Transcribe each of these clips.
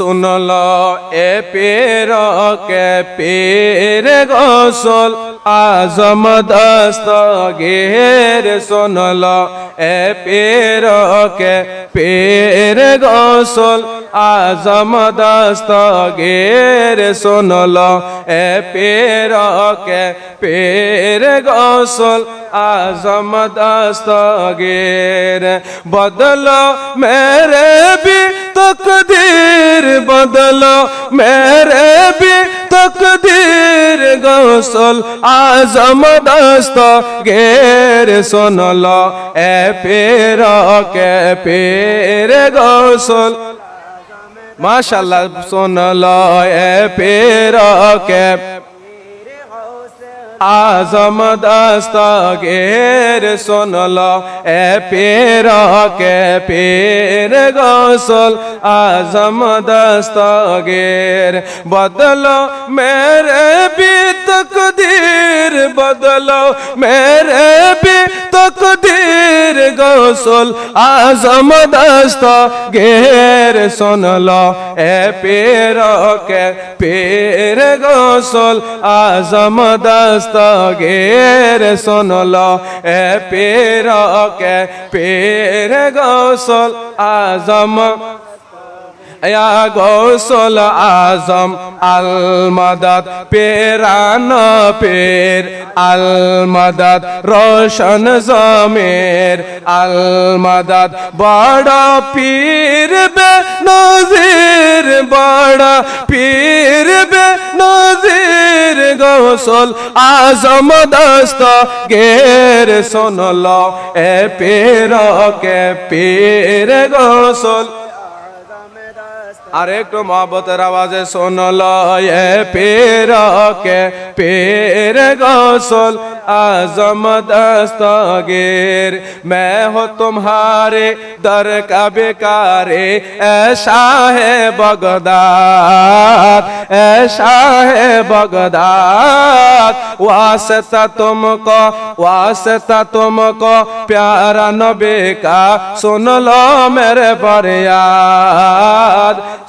শুনল এ পের, কে পের গোসল। আজম দস্ত ঘের শুনল এ পের, কে পের গোসল। আজম দস্ত ঘের শুনল এ পের, কে পের গোসল। আজম দস্ত ঘের বদল মেরে बदलो मेरे भी तकदीर गौसल आजम दस्त गेर सुनल ए पेर के पेर गौसल माशाल्लाह सुनल ए पेर के আজম দস্তগের সোনল, এ পের কে পের গোসল। আজম দস্তগের বদল, মেরে বিতকদির বদল, মেরে রসুল আজম দস্ত গের শুনল, এ পের কে পের গোসল আজম দস্ত গের শুনল, এ পের কে পের গোসল আজম গোসল আজম আলমাদাত পেরান পের আলমাদাত রোশন জমের আলমাদাত বড় পীর বে নজির, বড় পীর বে নজির, গোসল আজম দস্ত গের সোনল এ পের কে পের গোসল। আর একটু মহব্বতের আওয়াজে শোনল এ পের কে পের গোসল आजम दस्तगीर मैं हो तुम्हारे दर का बेकारे ऐसा है बगदाद ऐसा है बगदाद वास्ता तुमको वास्ता तुमको प्यारा नबी का सुन लो मेरे फरियाद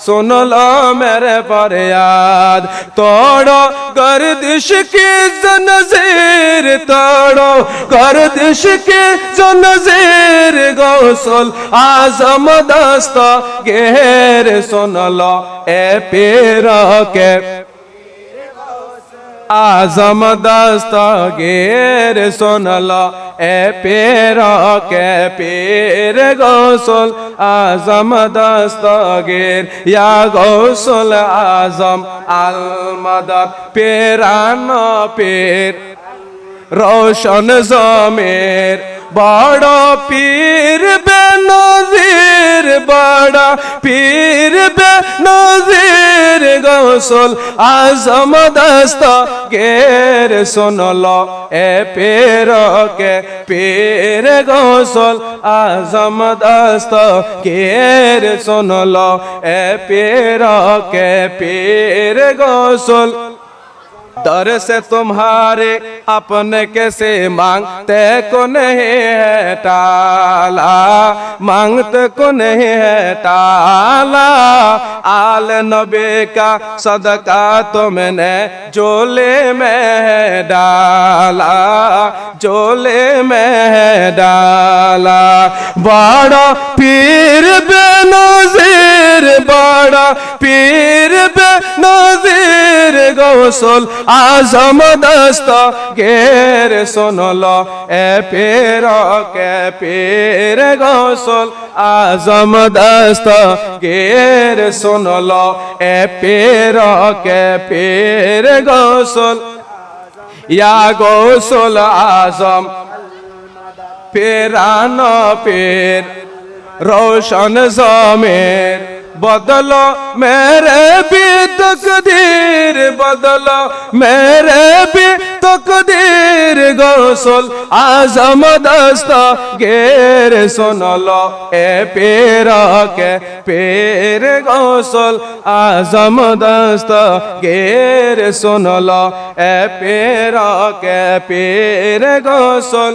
सुन लो मेरे फरियाद तोड़ो गर्दिश की जंजीर तोड़ो गर्दिश की जंजीर गौसल आजम दस्त गेर सुन लो ए पेर के आजम दस्त गेर सुनल এ পের, কে পের গৌসল আজম দস্তগের? ইয়া গৌসল আজম আলমদ পেরান পের। রোশন জমের, বড় পীর বেনজির বড় পীর বেনজির নজির গৌসল আজম দস্ত গের শুনল, এ পের কে পের গোসল আজম দস্ত গের শুনল, এ পের কে পের গৌসল दर से तुम्हारे अपने कैसे मांगते को नहीं है टाला? मांगते को नहीं है टाला? आल नबी का सदका तुमने जोले में है डाला जोले में है डाला। बड़ा पीर बेनजीर बड़ा पीर बेनजीर গোসল, আজম দস্ত গের সোনল। এ পের, কে পের গোসল, আজম দস্ত গের সোনল। এ পের, কে পের গোসল, ইয়া গোসল আজম। পেরান পের, রোশন জমের। বদল মেরে বি তকদীর, বদল মেরে বি তকদীর গোসল। আজম দস্ত গের সোনল, এ পের কে পের গোসল। আজম দস্ত গের সোনল, এ পের কে পের গোসল।